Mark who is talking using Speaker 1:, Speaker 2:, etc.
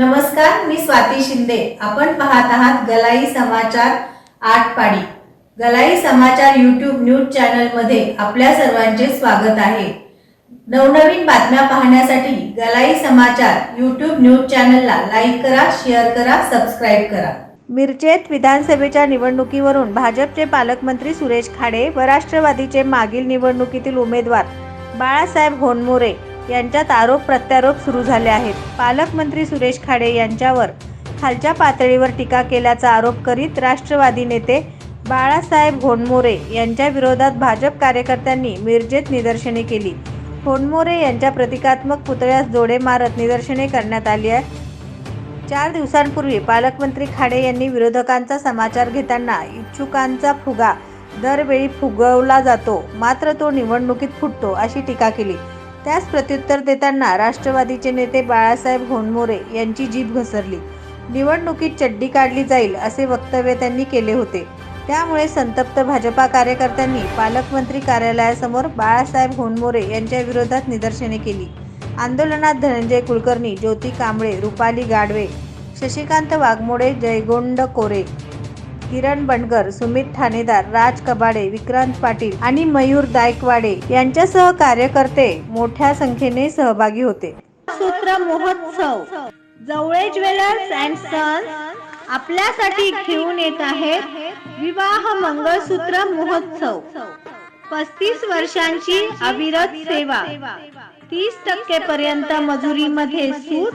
Speaker 1: नमस्कार मी स्वाती शिंदे. आपण पाहत आहात गलाई समाचार आठ पाडी गलाई समाचार यूट्यूब न्यूज चॅनलमध्ये आपल्या सर्वांचे स्वागत आहे. नवनवीन बातम्या पाहण्यासाठी गलाई समाचार यूट्यूब न्यूज चॅनलला लाईक करा शेअर करा सबस्क्राईब करा. मिरजेत विधानसभेच्या निवडणुकीवरून भाजपचे पालकमंत्री सुरेश खाडे व राष्ट्रवादीचे मागील निवडणुकीतील उमेदवार बाळासाहेब होनमोरे. यांच्यात आरोप प्रत्यारोप सुरू झाले आहेत. पालकमंत्री सुरेश खाडे यांच्यावर खालच्या पातळीवर टीका केल्याचा आरोप करीत राष्ट्रवादी नेते बाळासाहेब होणमोरे यांच्या विरोधात भाजप कार्यकर्त्यांनी मिरजेत निदर्शने केली. होणमोरे यांच्या प्रतिकात्मक पुतळ्यास जोडे मारत निदर्शने करण्यात आली आहे. चार दिवसांपूर्वी पालकमंत्री खाडे यांनी विरोधकांचा समाचार घेताना इच्छुकांचा फुगा दरवेळी फुगवला जातो मात्र तो निवडणुकीत फुटतो अशी टीका केली. त्यास प्रत्युत्तर देताना राष्ट्रवादीचे नेते बाळासाहेब होनमोरे यांची जीभ घसरली. निवडणुकीत चड्डी काढली जाईल असे वक्तव्य त्यांनी केले होते. त्यामुळे संतप्त भाजपा कार्यकर्त्यांनी पालकमंत्री कार्यालयासमोर बाळासाहेब होनमोरे यांच्या विरोधात निदर्शने केली. आंदोलनात धनंजय कुलकर्णी ज्योती कांबळे रुपाली गाडवे शशिकांत वाघमोडे जयगोंड कोरे किरण बंडकर सुमित ठाणेदार राज कबाडे विक्रांत पाटील आणि मयूर दायकवाडे यांच्यासह कार्यकर्ते मोठ्या संख्येने सहभागी होते. सूत्र महोत्सव. जवळे ज्वेलर्स अँड सन्स आपल्यासाठी घेऊन येत आहेत विवाह मंगळसूत्र महोत्सव. पस्तीस वर्षांची अविरत सेवा. तीस टक्के पर्यंत मजुरीमध्ये सूट